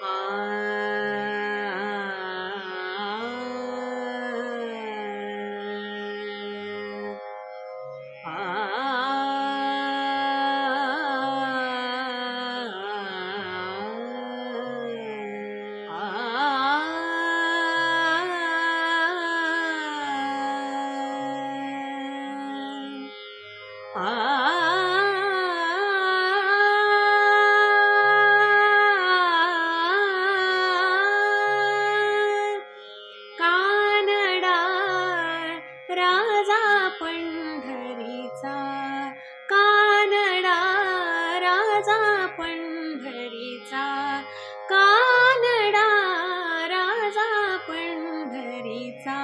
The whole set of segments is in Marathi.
कानडा पंढरीचा कानडा राजा पंढरीचा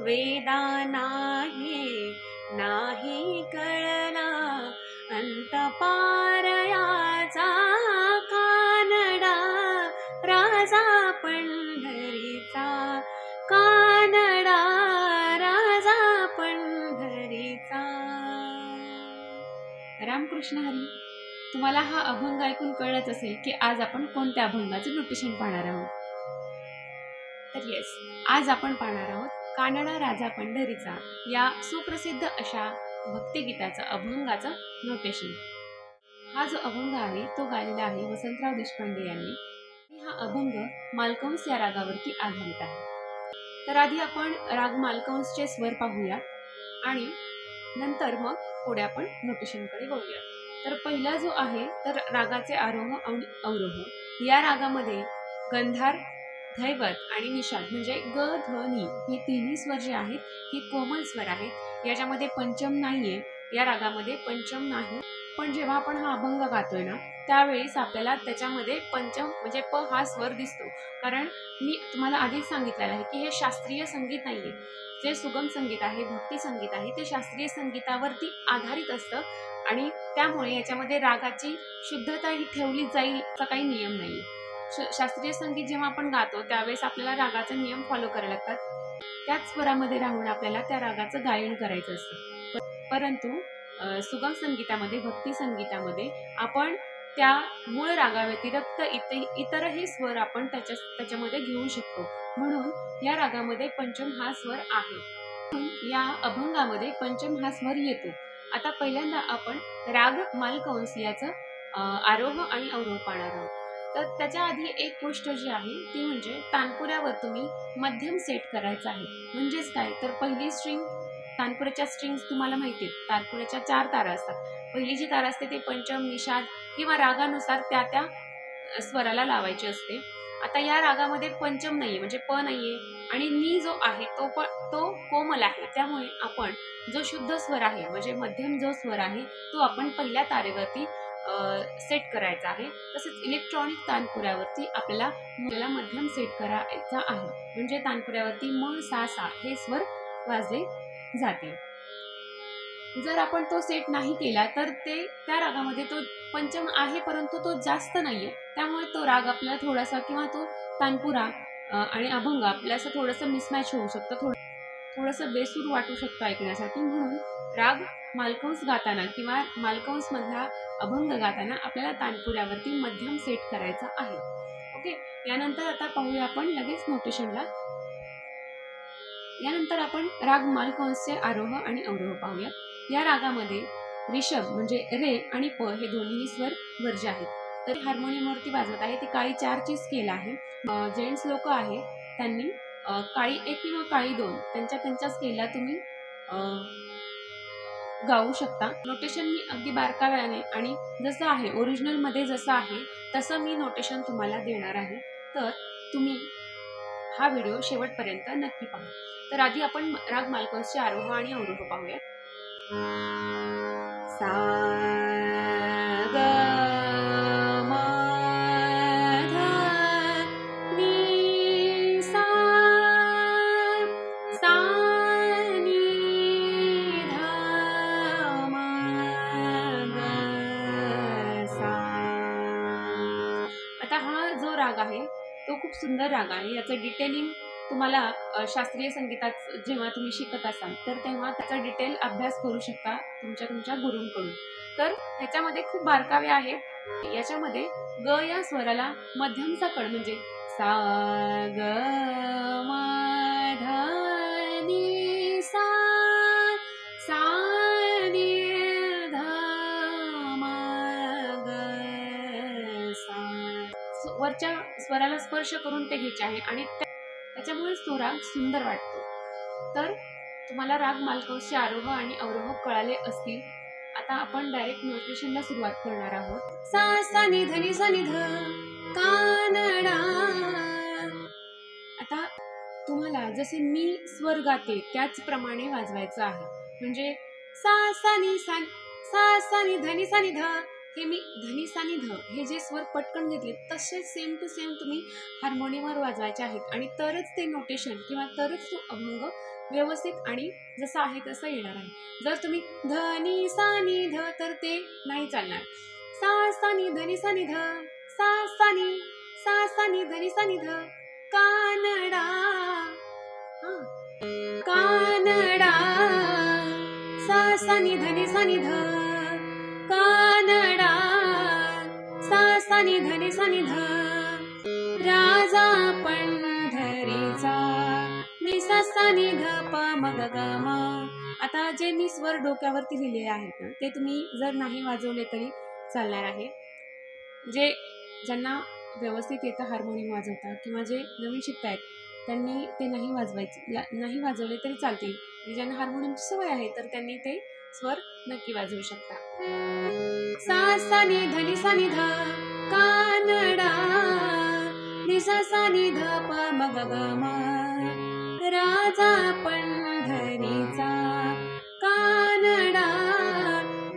वेदाना रामकृष्ण हरी. तुम्हाला हा अभंग ऐकून कळलंच असेल की आज आपण कोणत्या अभंगाचं नोटेशन पाहणार आहोत? तर येस आज आपण पाहणार आहोत कानडा राजा पंढरीचा या सुप्रसिद्ध अशा भक्तिगीताचा अभंगाचं नोटेशन हा जो अभंग आहे तो गायलेला आहे वसंतराव देशपांडे यांनी. हा अभंग मालकंस या रागावरती आधारित आहे. तर आधी आपण राग मालकंसचे स्वर पाहूया आणि नंतर मग पुढे आपण नोटेशनकडे वळूया. तर पहिला जो आहे तर रागाचे आरोह आणि अवरोह. या रागामध्ये गंधार धैवत आणि निषाद म्हणजे ग ध नी हे तिन्ही स्वर जे आहेत हे कोमल स्वर आहेत. याच्यामध्ये पंचम नाहीये. या रागामध्ये पंचम नाही. पण जेव्हा आपण हा अभंग गातोय ना त्यावेळेस आपल्याला त्याच्यामध्ये पंचम म्हणजे प हा स्वर दिसतो. कारण मी तुम्हाला आधीच सांगितलेलं आहे की हे शास्त्रीय संगीत नाहीये. जे सुगम संगीत आहे भक्ती संगीत आहे ते शास्त्रीय संगीतावरती आधारित असतं. आणि त्यामुळे याच्यामध्ये रागाची शुद्धता ही ठेवली जाईल असा काही नियम नाही शास्त्रीय संगीत जेव्हा आपण गातो त्यावेळेस आपल्याला रागाचे नियम फॉलो करावे लागतात. त्याच स्वरामध्ये राहून आपल्याला त्या रागाचं गायन करायचं असतं. परंतु सुगम संगीतामध्ये भक्ती संगीतामध्ये आपण त्या मूळ रागाव्यतिरिक्त इथे इतरही स्वर आपण त्याच्या त्याच्यामध्ये घेऊ शकतो. म्हणून या रागामध्ये पंचम हा स्वर आहे. या अभंगामध्ये पंचम हा स्वर येतो. आता पहिल्यांदा आपण राग मालकंस याचं आरोह आणि अवरोह पाहणार आहोत. तर त्याच्या आधी एक गोष्ट जी आहे ती म्हणजे तानपुऱ्यावर तुम्ही मध्यम सेट करायचं आहे. म्हणजेच काय? तर पहिली स्ट्रिंग तानपुऱ्याच्या स्ट्रिंग्स तुम्हाला माहिती आहेत. तानपुऱ्याच्या चार तारा असतात. पहिली जी तार असते ते पंचम निषाद किंवा रागानुसार त्या त्या स्वराला लावायची असते. आता या रागामध्ये पंचम नाहीये म्हणजे प नाहीये आणि नी जो आहे तो पण तो कोमल आहे. त्यामुळे आपण जो शुद्ध स्वर आहे म्हणजे मध्यम जो स्वर आहे तो आपण पहिल्या तारेवरती सेट करायचा आहे. तसेच इलेक्ट्रॉनिक तानपुऱ्यावरती आपल्याला मुलाला मध्यम सेट करायचा आहे. म्हणजे तानपुऱ्यावरती म सा सा हे स्वर वाजले जातील जर आपण तो सेट नाही केला तर ते त्या रागामध्ये तो पंचम आहे परंतु तो जास्त नाहीये. त्यामुळे तो राग आपल्याला थोडासा किंवा तो तानपुरा आणि अभंग आपल्याला असं थोडंसं मिसमॅच होऊ शकतं. थोडं थोडंसं बेसूर वाटू शकतं ऐकण्यासाठी. म्हणून राग मालकंस गाताना किंवा मालकंसमधला अभंग गाताना आपल्याला तानपुऱ्यावरती मध्यम सेट करायचा आहे. ओके? यानंतर आता पाहूया आपण लगेच नोटेशनला यानंतर आपण राग मालकंसचे आरोह आणि अवरोह पाहूया. या रागामध्ये रिषभ म्हणजे रे आणि प हे दोन्ही स्वर वर्ज आहेत. तर हार्मोनियमवरती वाजवत आहे. ती काळी चारची स्केल आहे. जेंट्स लोक आहे त्यांनी काळी एक किंवा काळी दोन त्यांच्या त्यांच्या स्केलला तुम्ही गाऊ शकता. नोटेशन मी अगदी बारकाव्याने आणि जसं आहे ओरिजिनलमध्ये जसं आहे तसं मी नोटेशन तुम्हाला देणार आहे. तर तुम्ही हा व्हिडिओ शेवटपर्यंत नक्की पहा. तर आधी आपण राग मालकसचे आरोह आणि अवरोह पाहूया आता हा जो राग आहे तो खूप सुंदर राग आहे. याचं डिटेलिंग तुम्हाला शास्त्रीय संगीतात जेव्हा तुम्ही शिकत असाल तर तेव्हा त्याचा डिटेल अभ्यास करू शकता तुमच्या तुमच्या गुरूंकडून. तर ह्याच्यामध्ये खूप बारकावे आहेत. याच्यामध्ये ग या स्वराला मध्यमचा कड म्हणजे सा ग म सा सा ग सा. वरच्या स्वराला स्पर्श करून ते घ्यायचे आहे आणि त्या- त्याच्यामुळेच तो राग सुंदर वाटतो. तर तुम्हाला राग मालकवशी आरोह आणि अवरोह कळाले असतील. आता आपण डायरेक्ट नोटेशनला सुरुवात करणार आहोत. सा सा निध निध निध कानडा. आता तुम्हाला जसे मी स्वर गाते त्याचप्रमाणे वाजवायचं आहे. म्हणजे सा सा नि सा सा सा नि ध निध सा हे मी धनी सा ध हे जे स्वर पटकन घेतले तसेच सेम टू सेम तुम्ही हार्मोनियमवर वाजवायचे आहेत. आणि तरच ते नोटेशन किंवा तरच तो अभंग व्यवस्थित आणि जसं आहे तसं येणार आहे. जर तुम्ही धनी सानी ध तर ते नाही चालणार. सा सानी नि सानी सा ध. सा सानी सा सानी धनी सानी ध. कानडा. कानडा. सा सा नि ध नि सा ध. कानडा सा सा नि ध ध राजा पंढरीचा. नि सा नि ध प म आता जे मी स्वर डोक्यावरती लिहिलेले आहेत ना ते तुम्ही जर नाही वाजवले तरी चालणार आहे. जे ज्यांना व्यवस्थित येतं हार्मोनियम वाजवता किंवा जे नवीन शिकतायत त्यांनी ते नाही वाजवायचे नाही वाजवले तरी चालतील. ज्यांना हार्मोनियमची सवय आहे तर त्यांनी ते स्वर नक्की वाजवू शकता. सा सा नि ध नि सा नि ध कानडा. नि सा सा नि ध प म ग ग म. राजा पंढरीचा. कानडा.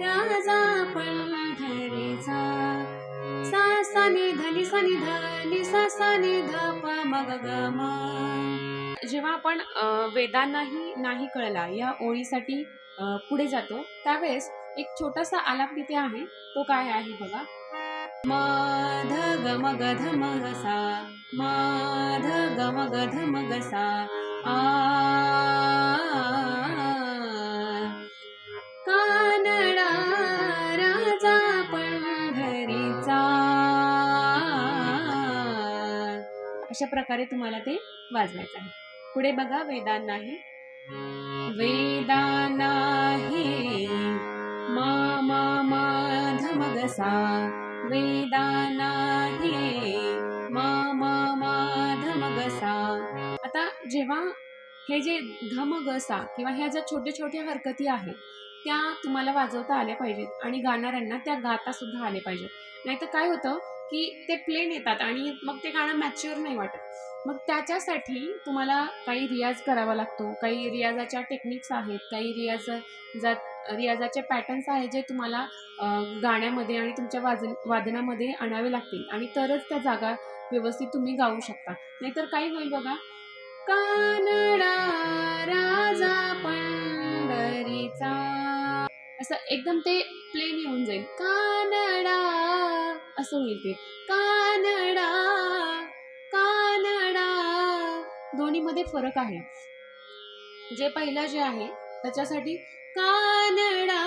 राजा पंढरीचा. सा सा नि ध नि सा नि ध नि सा सा नि ध प म ग ग म. जेव्हा आपण वेदांनाही नाही कळला या ओळीसाठी पुढे जातो त्यावेळेस एक छोटासा आलाप तिथे आहे. तो काय आहे बघा. माध ध ग म ग ध म ग सा म ध ग म ग ध म ग सा आ कानडा राजा पंढरीचा अशा प्रकारे तुम्हाला ते वाजवायचं आहे. पुढे बघा वेदा नाही. वेदा नाही. मा मा मा ध म ग सा वेदा नाही. मा मा मा ध म ग सा आता जेव्हा हे जे धम ग सा किंवा ह्या ज्या छोट्या छोट्या हरकती आहेत त्या तुम्हाला वाजवता आल्या पाहिजेत आणि गाणाऱ्यांना त्या गाता सुद्धा आल्या पाहिजेत. नाहीतर काय होतं? की ते प्लेन येतात आणि मग ते गाणं मॅच्युअर नाही वाटत. मग त्याच्यासाठी तुम्हाला काही रियाज करावा लागतो. काही रियाजाच्या टेक्निक्स आहेत. काही रियाज जा रियाजाचे पॅटर्न्स आहेत जे तुम्हाला गाण्यामध्ये आणि तुमच्या वाजन वादनामध्ये आणावे लागतील. आणि तरच त्या जागा व्यवस्थित तुम्ही गाऊ शकता. नाहीतर काय होईल बघा. कानडा राजा पंढरीचा. असं एकदम ते प्लेन येऊन जाईल. कानडा असं होईल ते कानडा कानडा. दोन्हीमध्ये फरक आहे. जे पहिलं जे आहे त्याच्यासाठी कानडा.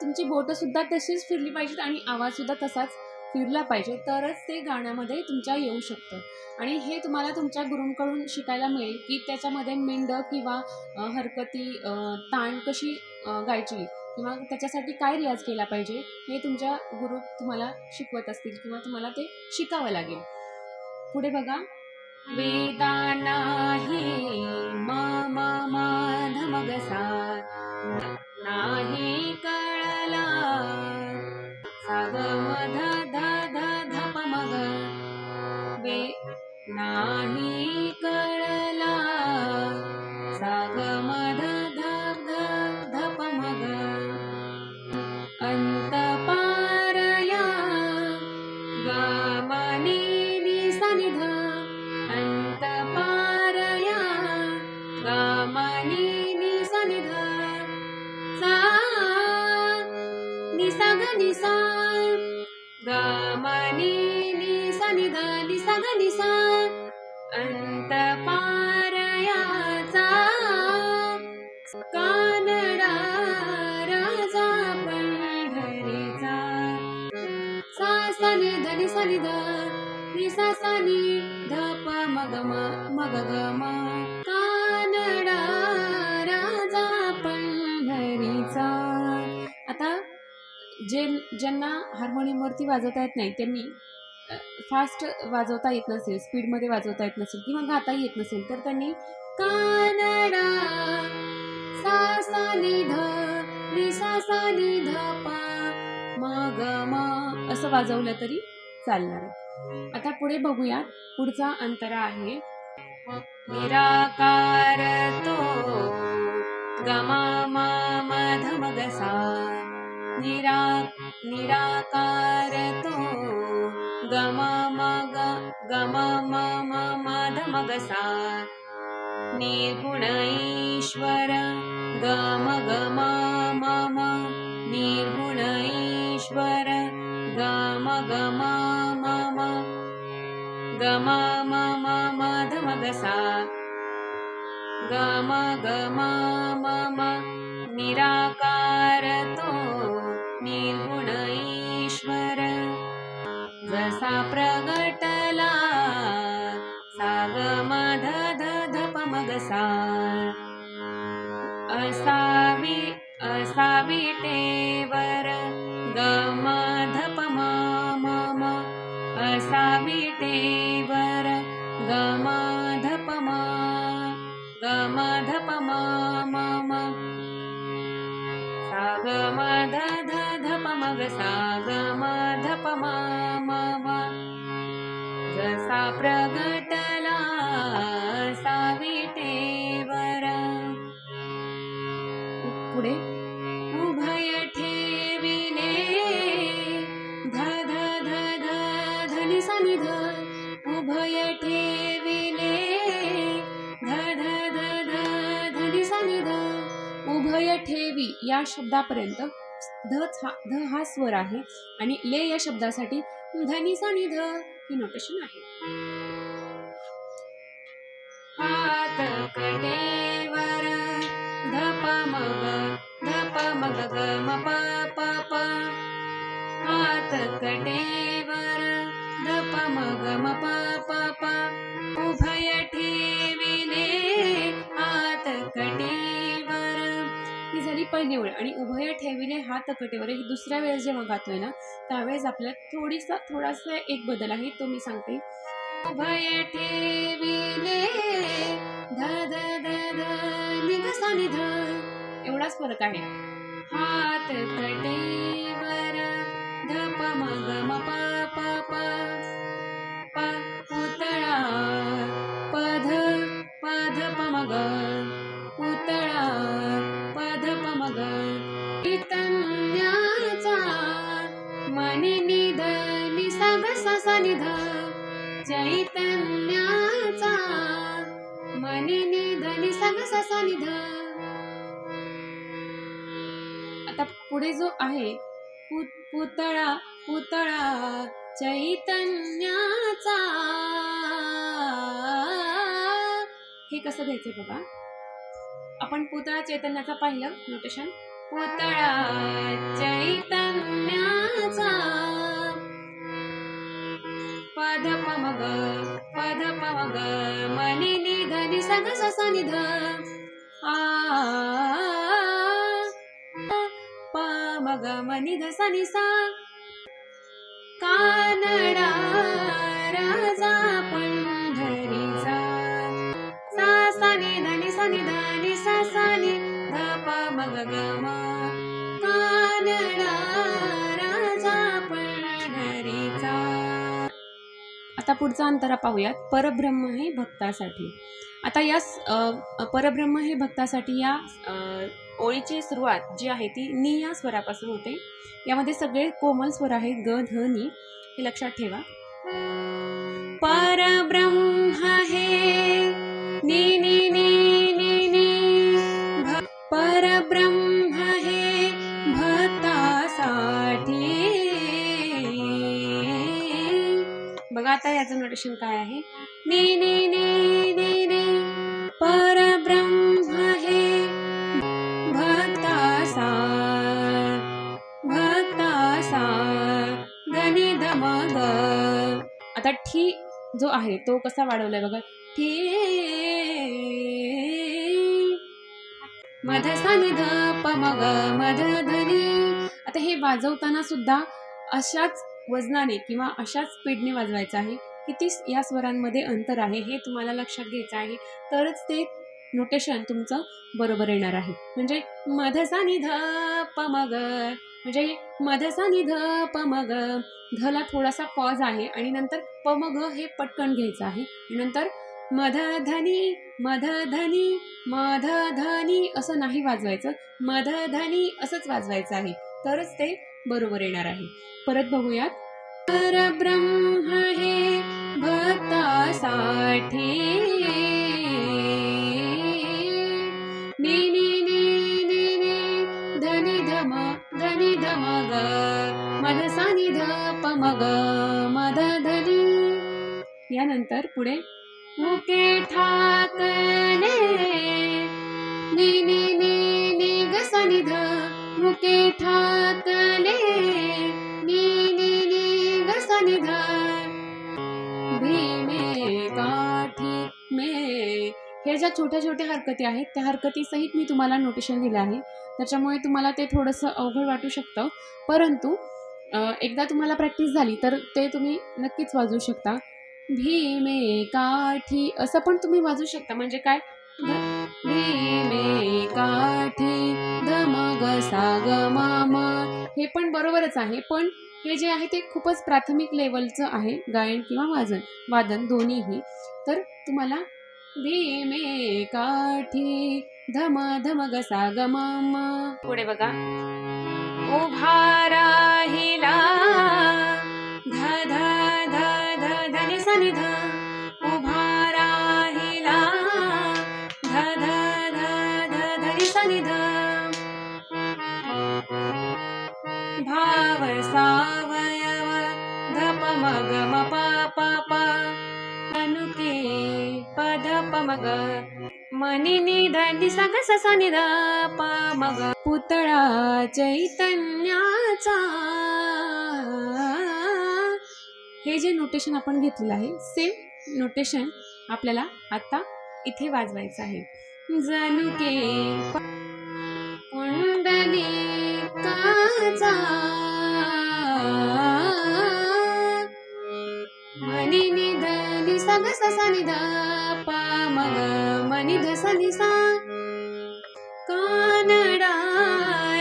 तुमची बोट सुद्धा तशीच फिरली पाहिजेत आणि आवाज सुद्धा तसाच फिरला पाहिजे. तरच ते गाण्यामध्ये तुमच्या येऊ शकतं. आणि हे तुम्हाला तुमच्या गुरूंकडून शिकायला मिळेल की त्याच्यामध्ये मेंढ किंवा हरकती ताण कशी गायची. किंवा त्याच्यासाठी काय रियाज केला पाहिजे हे तुमच्या गुरु तुम्हाला शिकवत असतील किंवा तुम्हाला ते शिकावं लागेल. पुढे बघा. वेदानाही मम माधमगसा सा नाही कळला साग मध ध ध धप मग वे नाही कानडा राजा पंढरीचा सा नि ध नि सा नि ध नि सा सा नि ध प म. ग कानडा राजा पंढरीचा आता जे ज्यांना हार्मोनियमवरती वाजवता येत नाही त्यांनी फास्ट वाजवता येत नसेल स्पीडमध्ये वाजवता येत नसेल किंवा गाता येत नसेल तर त्यांनी कानडा असं वाजवलं तरी चालणार आता पुढे बघूयात पुढचा अंतरा आहे. निराकार तो गमा मा ध निरा निराकार तो गमा मग ग गम ध निर्गुण ईश्वर ग म निगुण ईश्वर ग मधमगसा गम गराकारतो निगुण ईश्वर ग सा प्रगतला सा ग ध पमग सा असावि वि असा मम वर ग मा मम विर ग माधप मा ग सा ग सा गधप मा मसा प्रग सनिध उभय ठेविले. ध ध ध ध धनि सनिध उभय ठेवी. या शब्दापर्यंत ध हा ध हा स्वर आहे आणि ले या शब्दासाठी धनी सनिध ही नोटेशन आहे. हात कटेवर ध प म ग ध प म ग म प प. प हात कटेवर प म ग म प प प उभय ठेविले हात कटेवर. ही झाली पहिली ओळ आणि उभय ठेविले हात कटेवर. ही दुसऱ्या वेळेस जेव्हा गातोय ना त्यावेळेस आपल्याला थोडीसा थोडासा एक बदल आहे तो मी सांगते. उभय ठेविले ध ध ध ध नि ध एवढाच फरक आहे. हात कटेवर. ध प म ग म प प प प पुतळा प ध प ध प म ग पुतळा प ध प म ग चैतन्याचा मनी निध नि सा ग सा सा नि चैतन्याचा मनी निध नि सा ग सा सा नि आता पुढे जो आहे पुत पुतळा पुतळा चैतन्याचा. हे कसं घ्यायचं बघा? आपण पुतळा चैतन्याचा पाहिलं नोटेशन पुतळा चैतन्याचा. पद पमग पद पमग मनी निध नि सग सस निध आ मग मनी सा कानडा राजा पंढरीचा सा सा नि ध नि सा नि सा नि मग गमा। कानडा आता पुढचा अंतरा पाहूयात. परब्रह्म हे भक्तासाठी. आता या परब्रह्म हे भक्तासाठी या ओळीची सुरुवात जी आहे ती नी या स्वरापासून होते. यामध्ये सगळे कोमल स्वर आहेत ग ध नी. हे लक्षात ठेवा. परब्रह्म हे आता याचं नोटेशन काय आहे? नि नि नि नि नि परब्रह्म हे भक्तासा भक्तासा धनी धम ग आता ठी जो आहे तो कसा वाढवलाय बघा. ठी मध सानिध पमग प मध धनी आता हे वाजवताना सुद्धा अशाच वजनाने किंवा अशाच स्पीडने वाजवायचं आहे किती या स्वरांमध्ये अंतर आहे हे तुम्हाला लक्षात घ्यायचं आहे तरच ते नोटेशन तुमचं बरोबर येणार आहे. म्हणजे मधसा निध पमग प म्हणजे मधसा निध ध प धला थोडासा पॉज आहे आणि नंतर प ग हे पटकन घ्यायचं आहे. नंतर मध धनी मध धनी मध धनी असं नाही वाजवायचं. मध धनी असंच वाजवायचं आहे. तरच ते बरोबर येणार आहे. परत बघूयात. परब्रह्म हे भक्तासाठी. मग नि धम धनि धम ग मध सा ग मध धनी. यानंतर पुढे. मुके ठाकले नी नी नि नि ग सा नि ठाकले भीमे काठी मे हे ज्या छोट्या छोट्या हरकती आहेत त्या हरकतीसहित मी तुम्हाला नोटेशन दिलं आहे. त्याच्यामुळे तुम्हाला ते थोडंसं अवघड वाटू शकतं. परंतु एकदा तुम्हाला प्रॅक्टिस झाली तर ते तुम्ही नक्कीच वाजवू शकता. भीमे काठी असं पण तुम्ही वाजवू शकता. म्हणजे काय? ध- काठी धमग साग माम. हे पण बरोबरच आहे पण हे जे आहे ते खूपच प्राथमिक लेवलचं आहे गायन किंवा वाजन वादन दोन्हीही. तर तुम्हाला भीमे काठी धम धम ग सा पुढे बघा. मग मनी निध निसग सस निध प मग पुतळा चैतन्याचा. हे जे नोटेशन आपण घेतलेलं आहे सेम नोटेशन आपल्याला आता इथे वाजवायचं आहे. जणुके के मनी सा कानडा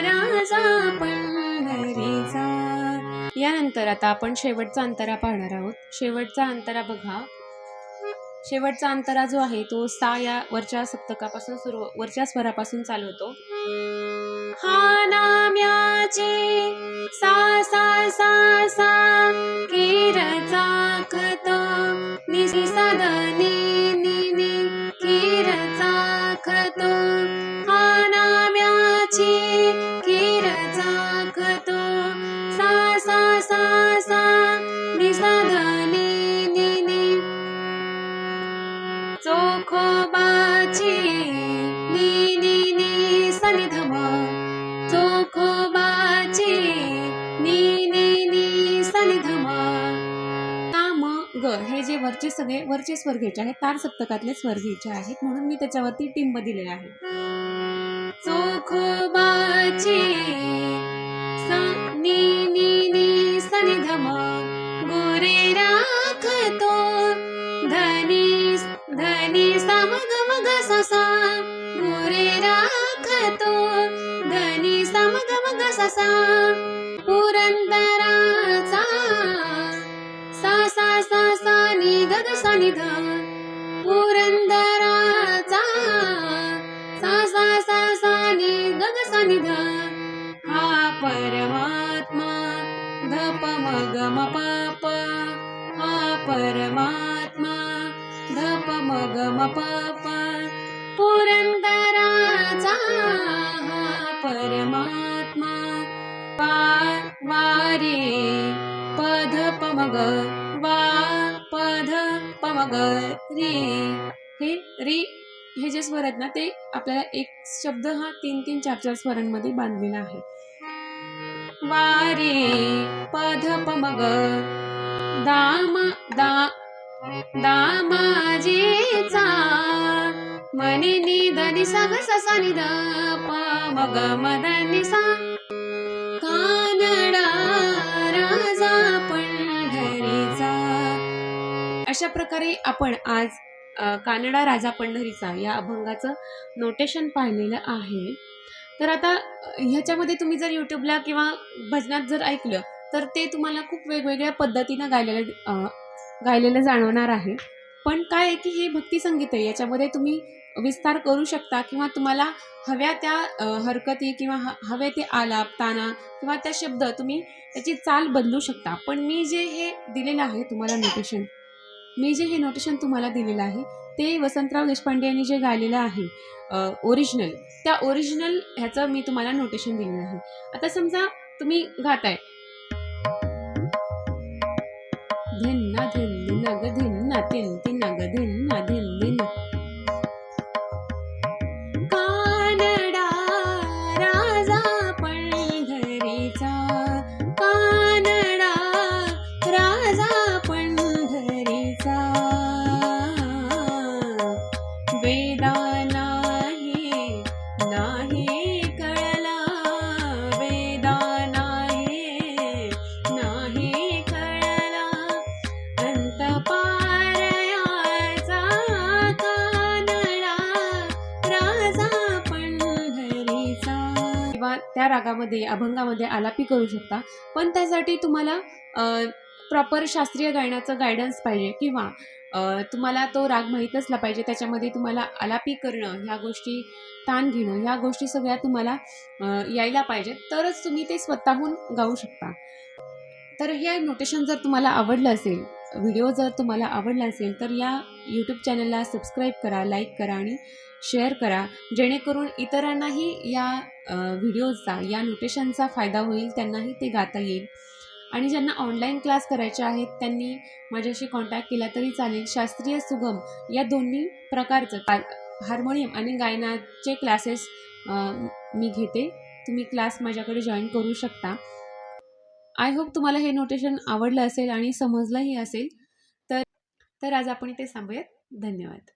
राजा पंढरीचा यानंतर आता आपण शेवटचा अंतरा पाहणार आहोत. शेवटचा अंतरा बघा. शेवटचा अंतरा जो आहे तो सा या वरच्या सप्तकापासून सुरू वरच्या स्वरापासून चालू होतो. हा नाम्याचे सा सा सा सा कीरचा कीरचा खत हा सगळे स्वर घ्यायचे आहेत तार सप्तकातले स्वर घ्यायचे आहेत म्हणून मी त्याच्यावरती टिंब दिलेले आहे. चोखोबाची गोरे राखतो. धनी धनी सा मग गोरे राखतो. धनी मग नि सा पुरंदराचा. सा सा सा सा नि गग ग हा परमात्मा धप मग म ग हा परमात्मा धप मग म ग पुरंदराचा हा परमात्मा. वा वारे पध प वा. पध पमग ग रे. हे रे हे जे स्वर आहेत ना ते आपल्याला एक शब्द हा तीन तीन चार चार स्वरांमध्ये बांधलेला आहे. वारे पध प ग. दाम दा दामाजीचा. मने निद निसा ग ससा निद पा मग मद निसा. कानडा राजा पण अशा प्रकारे आपण आज कानडा राजा पंढरीचा या अभंगाचं नोटेशन पाहिलेलं आहे. तर आता ह्याच्यामध्ये तुम्ही जर यूट्यूबला किंवा भजनात जर ऐकलं तर ते तुम्हाला खूप वेगवेगळ्या पद्धतीनं गायलेलं गायलेलं जाणवणार आहे. पण काय आहे की हे भक्ती संगीत आहे याच्यामध्ये तुम्ही विस्तार करू शकता किंवा तुम्हाला हव्या त्या हरकती किंवा हवे ते आलाप ताना किंवा त्या शब्द तुम्ही त्याची चाल बदलू शकता. पण मी जे हे दिलेलं आहे तुम्हाला नोटेशन मी जे हे नोटेशन तुम्हाला दिलेलं आहे ते वसंतराव देशपांडे यांनी जे गायलेलं आहे ओरिजिनल त्या ओरिजिनल ह्याचं मी तुम्हाला नोटेशन दिलेलं आहे. आता समजा तुम्ही गाताय अभंगामध्ये करू शकता. पण त्यासाठी तुम्हाला प्रॉपर शास्त्रीय गायनाचं गायडन्स पाहिजे किंवा तुम्हाला तो राग माहीत असला पाहिजे. त्याच्यामध्ये तुम्हाला आलापी करणं ह्या गोष्टी ताण घेणं ह्या गोष्टी सगळ्या तुम्हाला यायला पाहिजेत. तरच तुम्ही ते स्वतःहून गाऊ शकता. तर हे नोटेशन जर तुम्हाला आवडलं असेल व्हिडिओ जर तुम्हाला आवडला असेल तर या यूट्यूब चॅनलला सबस्क्राईब करा लाईक करा आणि शेअर करा. जेणेकरून इतरांनाही या व्हिडिओजचा या नोटेशनचा फायदा होईल त्यांनाही ते गाता येईल. आणि ज्यांना ऑनलाईन क्लास करायचे आहेत त्यांनी माझ्याशी कॉन्टॅक्ट केला तरी चालेल. शास्त्रीय सुगम या दोन्ही प्रकारचं का हार्मोनियम आणि गायनाचे क्लासेस मी घेते. तुम्ही क्लास माझ्याकडे जॉईन करू शकता. आय होप तुम्हाला हे नोटेशन आवडलं असेल आणि समजलंही असेल. तर तर आज आपण इथे थांबूयात. धन्यवाद.